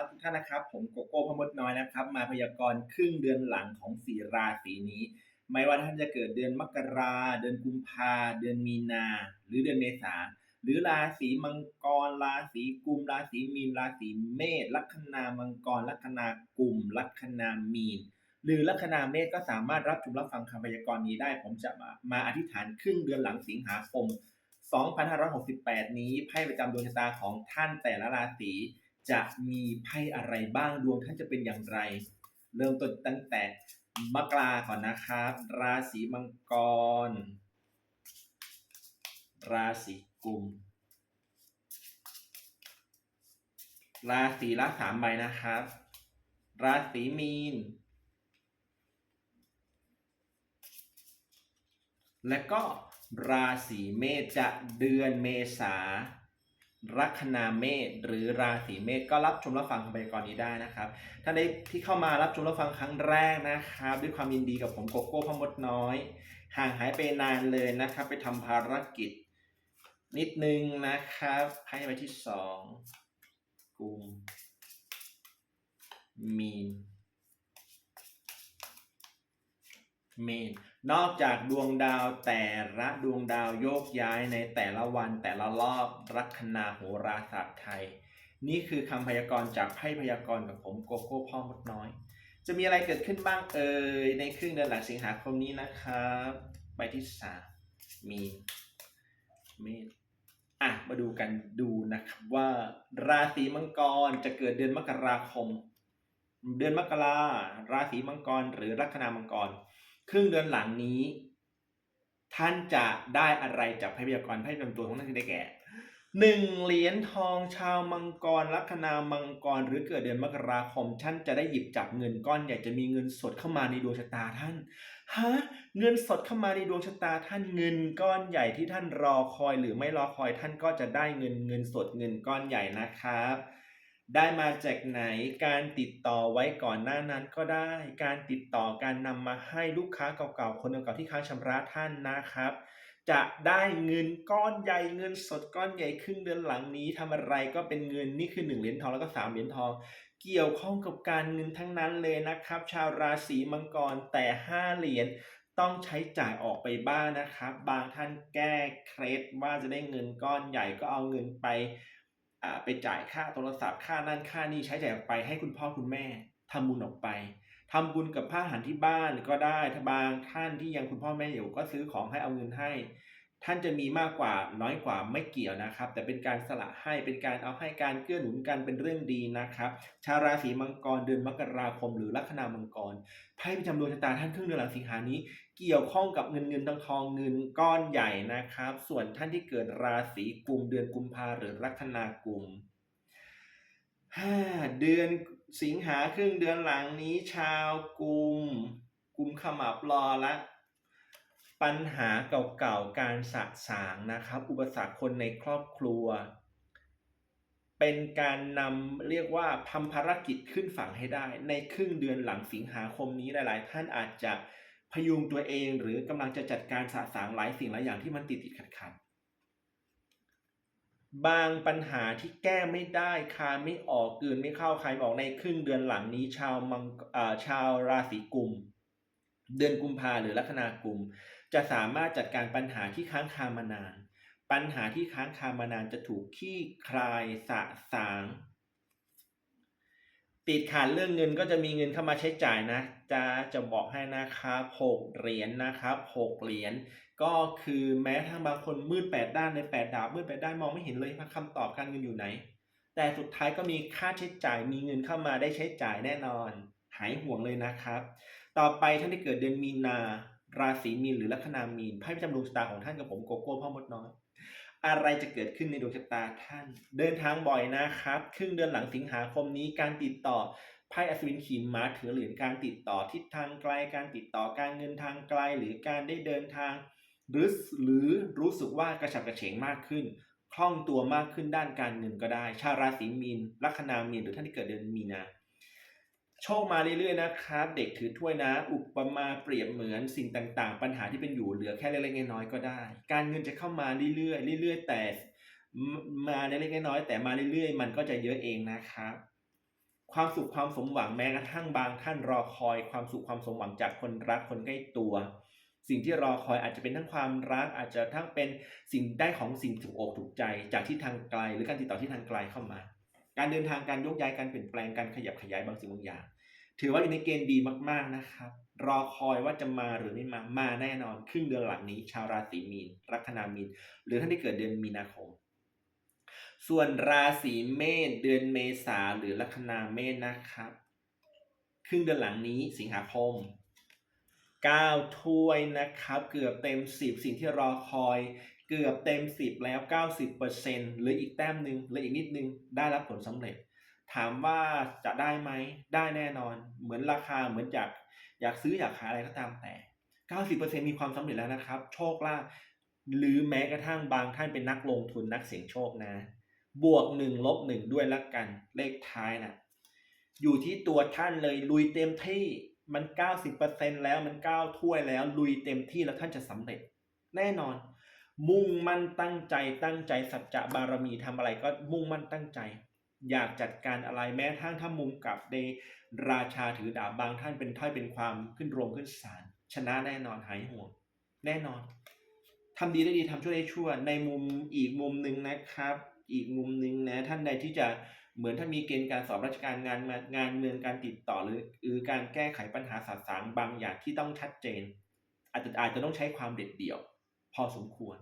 ครับทุกท่านนะครับ ผมโกโก้พมดน้อยนะครับ มาพยากรณ์ครึ่งเดือนหลังของสี่ราศีนี้ ไม่ว่าท่านจะเกิดเดือนมกราเดือนกุมภาเดือนมีนา หรือเดือนเมษาหรือราศีมังกรราศีกุมราศีมีนราศีเมษลัคนามังกรลัคนากุมลัคนามีน หรือลัคนาเมษก็สามารถรับชมรับฟังคำพยากรณ์นี้ได้ ผมจะมามาอธิษฐานครึ่งเดือนหลังสิงหาคม 2568 นี้ไพ่ประจำดวงชะตาของท่านแต่ละราศี จะมีไพ่อะไรบ้างดวงท่านจะเป็นอย่างไร เริ่มต้นตั้งแต่มกราก่อนนะครับ ราศีมังกร ราศีกุม ราศีละสามใบนะครับ ราศีมีน และก็ราศีเมษจะเดือนเมษา ลัคนาเมษหรือราศีเมษก็รับชมรับฟังคำพยากรณ์นี้ได้นะครับท่านใดที่เข้ามารับชมรับฟังครั้งแรกนะครับ ด้วยความยินดีกับผมโกโก้พมดน้อย ห่างหายไปนานเลยนะครับ ไปทำภารกิจ นิดนึงนะครับให้ไปที่สองกุมมีน เมนนอกจากดวงดาวแต่ละดวงดาวโยกย้ายในแต่ละวันแต่ละรอบลัคนาโหราศาสตร์ไทย นี่คือคำพยากรณ์จากไพ่พยากรณ์กับผมโกโก้พ่อมดน้อย จะมีอะไรเกิดขึ้นบ้างเอ่ยในครึ่งเดือนหลังสิงหาคมนี้นะครับใบที่สามมีเมษอะมาดูกันดูนะครับว่าราศีมังกรจะเกิดเดือนมกราคม เดือนมกราราศีมังกรหรือลัคนามังกร ครึ่งเดือนหลังนี้ ท่านจะได้อะไรจากพยากรณ์ไพ่ประจำตัวของท่านที่ได้แก่หนึ่งเหรียญทองชาวมังกรลัคนามังกร หรือเกิดเดือนมกราคมท่านจะได้หยิบจับเงินก้อนใหญ่จะมีเงินสดเข้ามาในดวงชะตาท่านฮะเงินสดเข้ามาในดวงชะตาท่านเงินก้อนใหญ่ที่ท่านรอคอยหรือไม่รอคอยท่านก็จะได้เงินเงินสดเงินก้อนใหญ่นะครับ ได้มาจากไหน การติดต่อไว้ก่อนหน้านั้นก็ได้ การติดต่อการนำมาให้ลูกค้าเก่าๆ คนเก่าๆที่ค้างชำระท่านนะครับ จะได้เงินก้อนใหญ่เงินสดก้อนใหญ่ครึ่งเดือนหลังนี้ทำอะไรก็เป็นเงินนี่คือหนึ่งเหรียญทองแล้วก็สามเหรียญทองเกี่ยวข้องกับการเงินทั้งนั้นเลยนะครับ ชาวราศีมังกรแต่ห้าเหรียญต้องใช้จ่ายออกไปบ้างนะครับ บางท่านแก้เคล็ดว่าจะได้เงินก้อนใหญ่ก็เอาเงินไป ไปจ่ายค่าโทรศัพท์ค่านั่นค่านี่ใช้จ่ายไปให้คุณพ่อคุณแม่ทำบุญออกไปทำบุญกับผ้าอาหารที่บ้านก็ได้ถ้าบางท่านที่ยังคุณพ่อแม่อยู่ก็ซื้อของให้เอาเงินให้ ท่านจะมีมากกว่าน้อยกว่าไม่เกี่ยวนะครับ แต่เป็นการสละให้เป็นการเอาให้การเกื้อหนุนกันเป็นเรื่องดีนะครับชาวราศีมังกรเดือนมกราคม หรือลัคนามังกรไพ่ประจำดวงชะตาท่านครึ่งเดือนหลังสิงหานี้ เกี่ยวข้องกับเงินเงินทองทองเงินก้อนใหญ่นะครับ ส่วนท่านที่เกิดราศีกุมเดือนกุมภาหรือลัคนากุมเดือนสิงหาครึ่งเดือนหลังนี้ ชาวกุม กุมขมับรอละ ปัญหาเก่าๆ การสะสางนะครับ อุปสรรคคนในครอบครัว เป็นการนำเรียกว่าทำภารกิจขึ้นฝั่งให้ได้ ในครึ่งเดือนหลังสิงหาคมนี้หลายๆ ท่านอาจจะพยุงตัวเองหรือกำลังจะจัดการสะสางหลายสิ่งหลายอย่างที่มันติดติดขัดขัดๆบางปัญหาที่แก้ไม่ได้คายไม่ออกกลืนไม่เข้าใครบอกในครึ่งเดือนหลังนี้ ชาวมังชาวราศีกุม เดือนกุมภาหรือลัคนากุม จะสามารถจัดการปัญหาที่ค้างคามานาน ปัญหาที่ค้างคามานานจะถูกขี้คลายสะสางติดขัดเรื่องเงินก็จะมีเงินเข้ามาใช้จ่ายนะจะจะบอกให้นะครับหกเหรียญนะครับหกเหรียญก็คือแม้ทางบางคนมืดแปดด้านในแปดดาบมืดแปดด้านมองไม่เห็นเลยว่าคำตอบการเงินอยู่ไหน แต่สุดท้ายก็มีค่าใช้จ่ายมีเงินเข้ามาได้ใช้จ่ายแน่นอน หายห่วงเลยนะครับ ต่อไปท่านที่เกิดเดือนมีนา ราศีมีนหรือลัคนามีนไพ่ประจำดวงชะตาของท่านกับผมโกโก้พ่อมดน้อยอะไรจะเกิดขึ้นในดวงชะตาท่าน เดินทางบ่อยนะครับ ครึ่งเดือนหลังสิงหาคมนี้การติดต่อไพ่อัศวินขีม้าถือเหรียญการติดต่อทิศทางไกลการติดต่อการเงินทางไกลหรือการได้เดินทาง หรือหรือรู้สึกว่ากระฉับกระเฉงมากขึ้น คล่องตัวมากขึ้นด้านการเงินก็ได้ ชาวราศีมีนลัคนามีนหรือท่านที่เกิดเดือนมีนา โชคมาเรื่อยๆนะครับ เด็กถือถ้วยนะอุปมาเปรียบเหมือนสิ่งต่างๆ ปัญหาที่เป็นอยู่เหลือแค่เล็กๆน้อยๆก็ได้ การเงินจะเข้ามาเรื่อยๆเรื่อยๆแต่มาเล็กๆน้อยๆแต่มาเรื่อยๆ มันก็จะเยอะเองนะครับ ความสุขความสมหวังแม้กระทั่งบางท่านรอคอยความสุขความสมหวังจากคนรักคนใกล้ตัว สิ่งที่รอคอยอาจจะเป็นทั้งความรัก อาจจะทั้งเป็นสิ่งได้ของสิ่งถูกอกถูกใจจากที่ทางไกล หรือการติดต่อที่ทางไกลเข้ามา การเดินทางการยกย้ายการเปลี่ยนแปลงการขยับขยายบางสิ่งบางอย่าง ถือว่าอยู่ในเกณฑ์ดีมาก ๆนะครับรอคอยว่าจะมาหรือไม่มามาแน่นอน ครึ่งเดือนหลังนี้ ชาวราศีมีน ลัคนามีน หรือท่านที่เกิดเดือนมีนาคม ส่วนราศีเมษเดือนเมษาหรือลัคนาเมษนะครับ ครึ่งเดือนหลังนี้สิงหาคม9ถ้วยนะครับ เกือบเต็ม 10 สิ่งที่รอคอย เกือบเต็ม 10 แล้ว 90%เหรืออีกแต้มหนึ่งหรืออีกนิดนึงได้รับผลสำเร็จ ถามว่าจะได้ไหมได้แน่นอน เหมือนราคาเหมือนอยากอยากซื้ออยากขายอะไรก็ตามแต่ 90%มีความสำเร็จแล้วนะครับ โชคลาภหรือแม้กระทั่งบางท่านเป็นนักลงทุนนักเสี่ยงโชคนะ บวกหนึ่งลบหนึ่งด้วยละกันเลขท้ายนะอยู่ที่ตัวท่านเลยลุยเต็มที่มัน 90%แล้วมัน9ถ้วยแล้วลุยเต็มที่แล้วท่านจะสำเร็จ แน่นอน มุ่งมั่นตั้งใจตั้งใจสัจจะบารมีทำอะไรก็มุ่งมั่นตั้งใจ อยากจัดการอะไรแม้ทั้งถ้ามุมกลับในราชาถือดาบบางท่านเป็นถ้อยเป็นความขึ้นโรงขึ้นศาลชนะแน่นอนหายห่วง แน่นอนทำดีได้ดีทำชั่วได้ชั่ว ในมุมอีกมุมหนึ่งนะครับ อีกมุมหนึ่งนะท่านใดที่จะเหมือนถ้ามีเกณฑ์การสอบราชการงานงานเมืองการติดต่อหรือหรือการแก้ไขปัญหาสาสางบางอย่างที่ต้องชัดเจน อาจจะอาจจะต้องใช้ความเด็ดเดี่ยว พอสมควร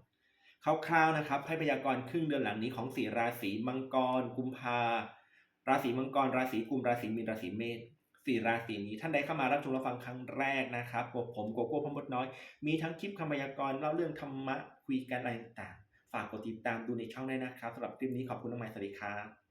คร่าวๆนะครับให้พยากรณ์ครึ่งเดือนหลังนี้ของสี่ราศีมังกร กุมภาราศีมังกร ราศีกุมราศีมีนราศีเมษสี่ราศีนี้ท่านใดเข้ามารับชมรับฟังครั้งแรกนะครับกับผมโกโก้พมดน้อย มีทั้งคลิปคำพยากรณ์เล่าเรื่องธรรมะคุยกันอะไรต่างๆ ฝากกดติดตามดูในช่องได้นะครับสำหรับคลิปนี้ขอบคุณมากสวัสดีครับ